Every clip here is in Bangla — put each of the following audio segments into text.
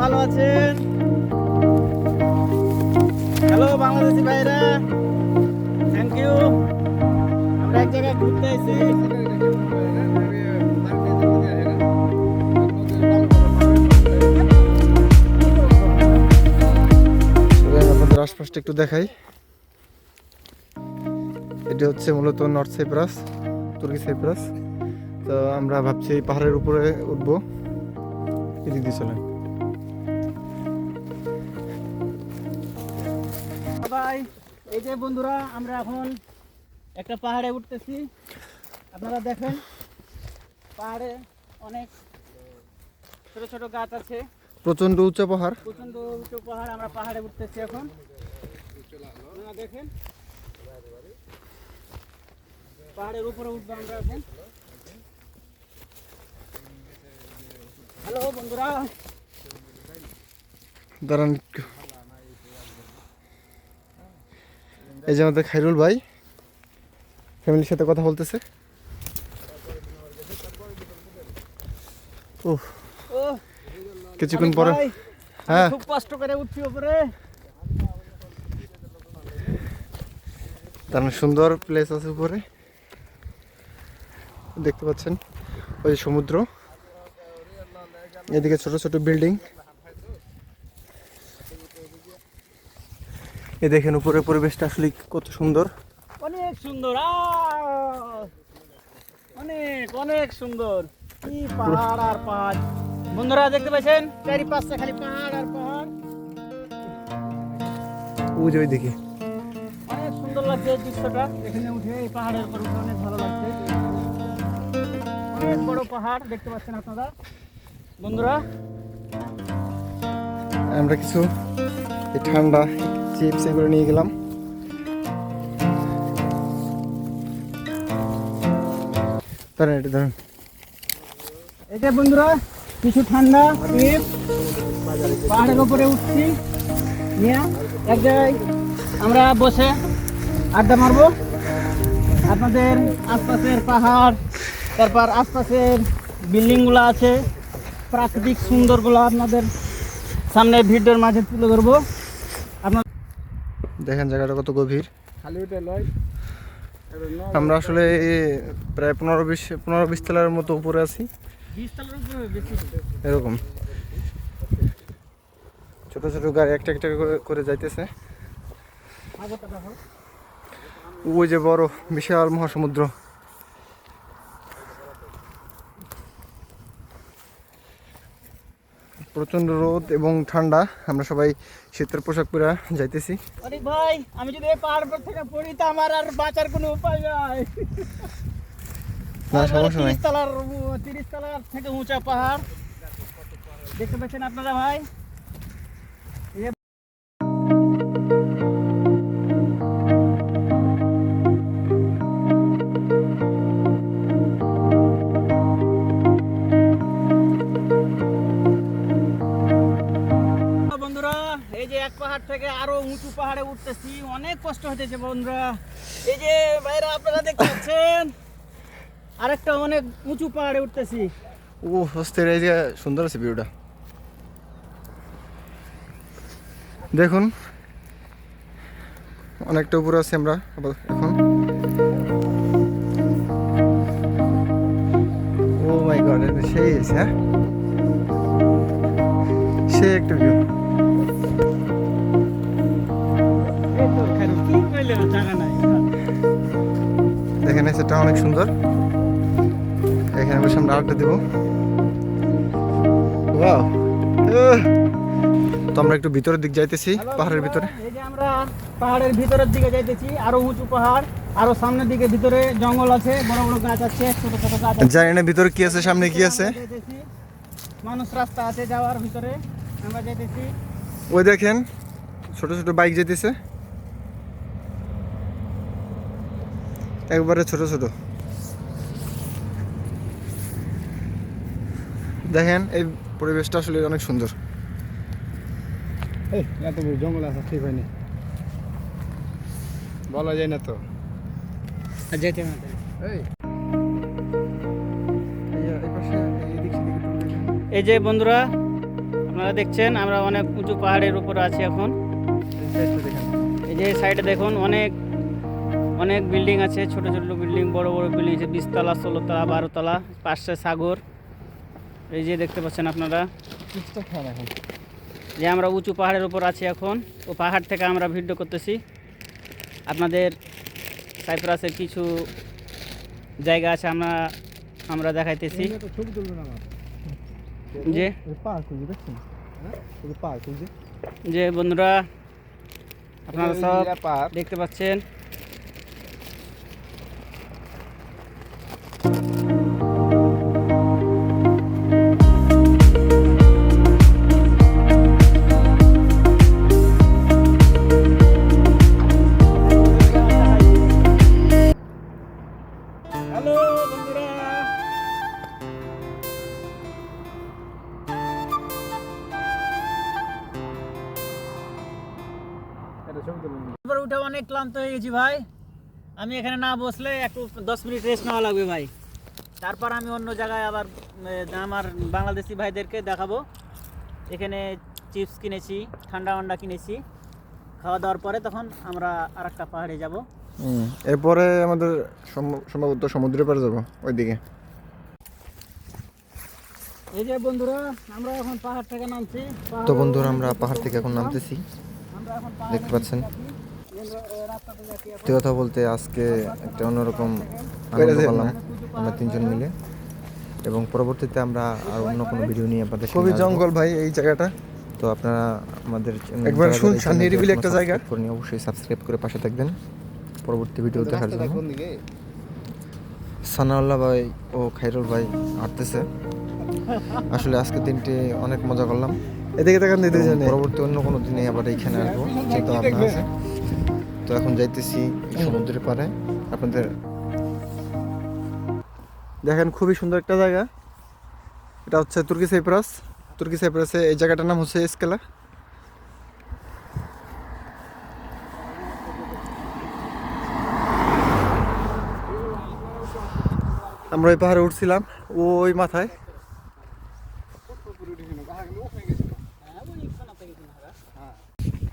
ভালো আছেন? হ্যালো বাংলাদেশি ভাইরা। থ্যাংক ইউ আমরা এক জায়গায় ঘুরতে এসেছি আশপাশটা একটু দেখাই। এটি হচ্ছে মূলত নর্থ সাইপ্রাস তুর্কি সাইপ্রাস তো আমরা ভাবছি পাহাড়ের উপরে উঠবো। এদিক দিয়ে চলেন। এই যে বন্ধুরা আমরা এখন একটা পাহাড়ে উঠতেছি। আপনারা দেখেন পাহাড়ে অনেক ছোট ছোট গাছ আছে। প্রচণ্ড উঁচু পাহাড়। প্রচণ্ড উঁচু পাহাড় আমরা পাহাড়ে উঠতেছি এখন। আপনারা দেখেন পাহাড়ের উপরে উঠবো আমরা এখন। হ্যালো বন্ধুরা। দাঁড়ান একটু। এই যে আমাদের খাইরুল ভাই ফ্যামিলির সাথে কথা বলতেছে। ও কিছুক্ষণ পরে হ্যাঁ। খুব কষ্ট করে উঠছি উপরে। দারুণ সুন্দর প্লেস আছে উপরে। দেখতে পাচ্ছেন ওই যে সমুদ্র। এদিকে ছোট ছোট বিল্ডিং এ দেখেন উপরে পরিবেশটা আসলে কত সুন্দর। অনেক সুন্দর! অনেক অনেক সুন্দর। কি পাহাড় আর পাহাড়। বন্ধুরা দেখতে পাচ্ছেন? চারি পাঁচটা খালি পাহাড় আর পাহাড়। ওই যে ওই দিকে অনেক সুন্দর লাগছে দৃশ্যটা। এখানে উঠে এই পাহাড়ের উপর উঠে অনেক ভালো লাগছে। অনেক বড় পাহাড় দেখতে পাচ্ছেন আপনারা। বন্ধুরা। আমরা কিছু ঠান্ডা চিপস এগুলো নিয়ে গেলাম। দাঁড়ান এটা এই যে বন্ধুরা, কিছু ঠান্ডা চিপ পাহাড়ের উপরে উঠছি, নিয়ে এক জায়গায় আমরা বসে আড্ডা মারবো। আপনাদের আশপাশের পাহাড়, তারপর আশপাশের বিল্ডিংগুলো আছে। প্রাকৃতিক সুন্দরগুলো আপনাদের সামনে ভিডিওর মাঝে তুলে ধরবো। দেখেন জায়গাটা কত গভীর। আমরা আসলে প্রায় পনেরো বিশ পনেরো বিশ তলার মতো উপরে আছি। এরকম। ছোট ছোট গাড়ি একটা একটা করে- করে যাইতেছে। ওই যে বড় বিশাল মহাসমুদ্র। প্রচণ্ড রোদ এবং ঠান্ডা আমরা সবাই শীতের পোশাক পরে যাইতেছি। আরে ভাই আমি যদি এই পাহাড় পর থেকে পড়ি তো আমার আর বাঁচার কোনো উপায় নাই। না সমস্যা নাই। তিরিশ তলার থেকে উঁচা পাহাড়। দেখতে পাচ্ছেন আপনারা ভাই? পাহাড়ে উঠতেছি, অনেক কষ্ট হতেছে বন্ধুরা। এই যে ভাইরা, আপনারা দেখতে পাচ্ছেন? আরেকটা অনেক উঁচু পাহাড়ে উঠতেছি। ও হস্তের এই যে সুন্দর আছে ভিউটা দেখুন, অনেকটা উপরে আছি আমরা এখন। ও মাই গড সেই হ্যাঁ? সেই একটা ভিউ দেখেন সেটা অনেক সুন্দর। এখানে বসে আমরা আড্ডা দেবো। তো আমরা একটু ভিতরের দিক যাইতেছি পাহাড়ের ভিতরে। এই যে আমরা পাহাড়ের ভিতরের দিকে যাইতেছি আরও উঁচু পাহাড় আরও সামনের দিকে ভিতরে জঙ্গল আছে বড় বড় গাছ আছে ছোট ছোট গাছ আছে। জানি না ভিতরে কি আছে সামনে কি আছে? মানুষ রাস্তা আছে যাওয়ার ভিতরে আমরা যাইতেছি। ওই দেখেন ছোট ছোট বাইক যেতেছে একবারে ছোট ছোট। দেখেন এই পরিবেশটা আসলে অনেক সুন্দর। এই এত জঙ্গল আছে ঠিক হয়নি। বলা যায় না তো। আর যেতে না এই। যে বন্ধুরা আপনারা আপনারা দেখছেন আমরা অনেক উঁচু পাহাড়ের উপরে আছি এখন। এই যে সাইডে দেখুন অনেক অনেক বিল্ডিং আছে ছোট ছোট বিল্ডিং বড় বড় বিল্ডিং আছে বিশতলা ষোলোতলা বারোতলা পাশে সাগর। এই যে দেখতে পাচ্ছেন আপনারা। যে আমরা উঁচু পাহাড়ের উপর আছি এখন ও পাহাড় থেকে আমরা ভিডিও করতেছি। আপনাদের সাইপ্রাসের কিছু জায়গা আছে আমরা আমরা দেখাইতেছি। যে? যে বন্ধুরা আপনারা সব দেখতে পাচ্ছেন। উঠে অনেক ক্লান্ত হয়ে গেছি ভাই। আমি এখানে না বসলে একটু দশ মিনিট রেস্ট নেওয়া লাগবে ভাই। তারপর আমি অন্য জায়গায় আবার আমার বাংলাদেশি ভাইদেরকে দেখাবো। এখানে চিপস কিনেছি ঠান্ডা মান্ডা কিনেছি। খাওয়া দাওয়ার পরে তখন আমরা আর একটা পাহাড়ে যাব। এরপরে আমাদের সম্ভ- সম্ভবত সমুদ্রের পাড়ে যাব ওইদিকে। এই যে বন্ধুরা আমরা এখন পাহাড় থেকে নামছি। তো বন্ধুরা আমরা পাহাড় থেকে এখন নামতেছি। দেখতে পাচ্ছেন? সত্যি কথা বলতে আজকে একটা অন্যরকম আনন্দ করলাম আমরা তিনজন মিলে। এবং পরবর্তীতে আমরা আর অন্য কোনো ভিডিও নিয়ে আপনাদের খুবই জঙ্গল ভাই এই জায়গাটা। তো আপনারা আমাদের একবার শুনছেন নিরিবিলি একটা জায়গা। করে নিয়ে অবশ্যই সাবস্ক্রাইব করে পাশে থাকবেন। পরবর্তী ভিডিও দেখার জন্য। সানাউল্লাহ ভাই ও খাইরুল ভাই হাঁটতেছে আসলে আজকের দিনটি অনেক মজা করলাম। এদিকে দেখেন দুজনে পরবর্তী অন্য কোনো দিনে আবার এইখানে আসব। চিন্তা ভাবনা আছে। তো এখন যাইতেছি সমুদ্রের পাড়ে। আপনাদের দেখেন খুবই সুন্দর একটা জায়গা। এটা হচ্ছে তুর্কি সাইপ্রাস। তুর্কি সাইপ্রাসে এই জায়গাটার নাম হচ্ছে স্কেলা। আমরা ওই পাহাড়ে উঠছিলাম, ওই মাথায়।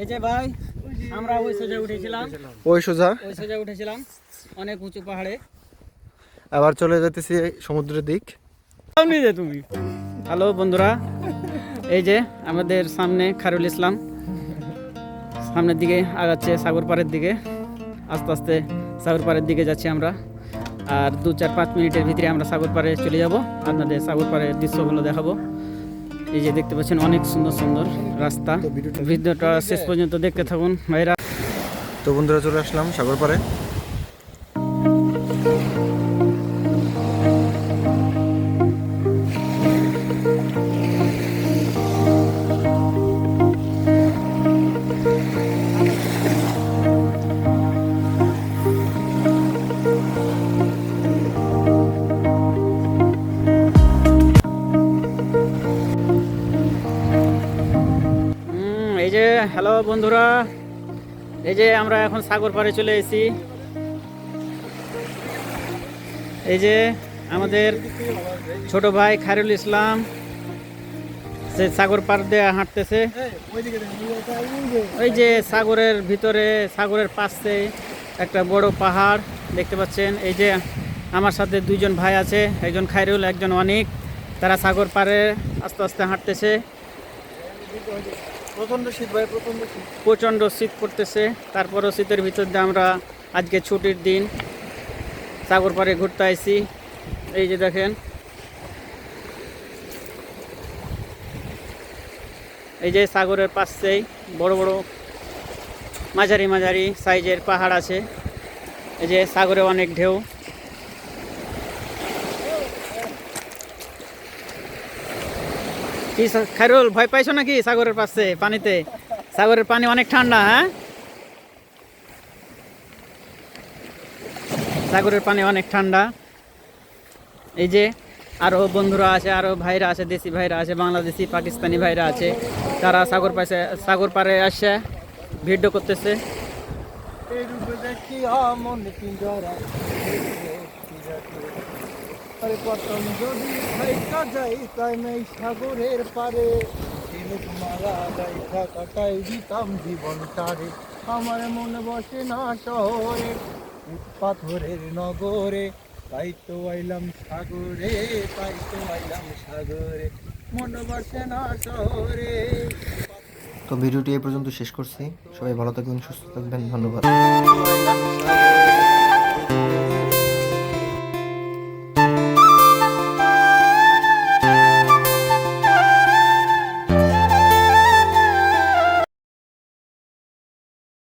এই যে ভাই আমরা ওই সোজা উঠেছিলাম। ওই সোজা? ওই সোজা উঠেছিলাম অনেক উঁচু পাহাড়ে। আবার চলে যেতেছি সমুদ্রের দিক। যে তুমি। হ্যালো বন্ধুরা এই যে আমাদের সামনে খারুল ইসলাম। সামনের দিকে আগাচ্ছে সাগর পাড়ের দিকে। আস্তে আস্তে সাগর পাড়ের দিকে যাচ্ছি আমরা। আর দু চার পাঁচ মিনিটের ভিতরে আমরা সাগর পাড়ে চলে যাব। আপনাদের সাগর পাড়ের দৃশ্যগুলো দেখাবো। এই যে দেখতে পাচ্ছেন অনেক সুন্দর সুন্দর রাস্তা। ভিডিওটা শেষ পর্যন্ত দেখতে থাকুন ভাইরা। তো বন্ধুরা চলে আসলাম সাগর পাড়ে বন্ধুরা, এই যে আমরা এখন সাগর পাড়ে চলে এসেছি। এই যে আমাদের ছোট ভাই খায়রুল ইসলাম সে সাগর পাড় দিয়ে হাঁটতেছে। ওই যে সাগরের ভিতরে, সাগরের পাশে একটা বড় পাহাড় দেখতে পাচ্ছেন। এই যে আমার সাথে দুইজন ভাই আছে, একজন খায়রুল, একজন অনিক। তারা সাগর পাড়ে আস্তে আস্তে হাঁটতেছে। প্রচণ্ড শীত ভাই প্রচণ্ড শীত। প্রচণ্ড শীত পড়তেছে। তারপরও শীতের ভিতর দিয়ে আমরা আজকে ছুটির দিন সাগর পাড়ে ঘুরতে আইছি। এই যে দেখেন। এই যে সাগরের পাশেই বড় বড় মাঝারি মাঝারি সাইজের পাহাড় আছে। এই যে সাগরে অনেক ঢেউ। কি খায়রুল ভয় পাইছো নাকি সাগরের পাশে, পানিতে? সাগরের পানি অনেক ঠান্ডা হ্যাঁ? সাগরের পানি অনেক ঠান্ডা। এই যে আরও বন্ধুরা আছে আরও ভাইরা আছে, দেশি ভাইরা আছে, বাংলাদেশি, পাকিস্তানি ভাইরা আছে, তারা সাগর পাশে, সাগর পাড়ে আসছে ভিডিও করতেছে। আরে পতন। যদি খাইকা যাই তাই নেই সাগরের পারে। ঝিনুক মালা গাইখা কাটাই দিতাম জীবনটারে। আমার মন বসে না শহরে পাথরের নগরে। তাই তো আইলাম সাগরে তাই তো আইলাম সাগরে। মনে বসে না শহরে। তো ভিডিওটি এই পর্যন্ত শেষ করছি। সবাই ভালো থাকবেন সুস্থ থাকবেন ধন্যবাদ।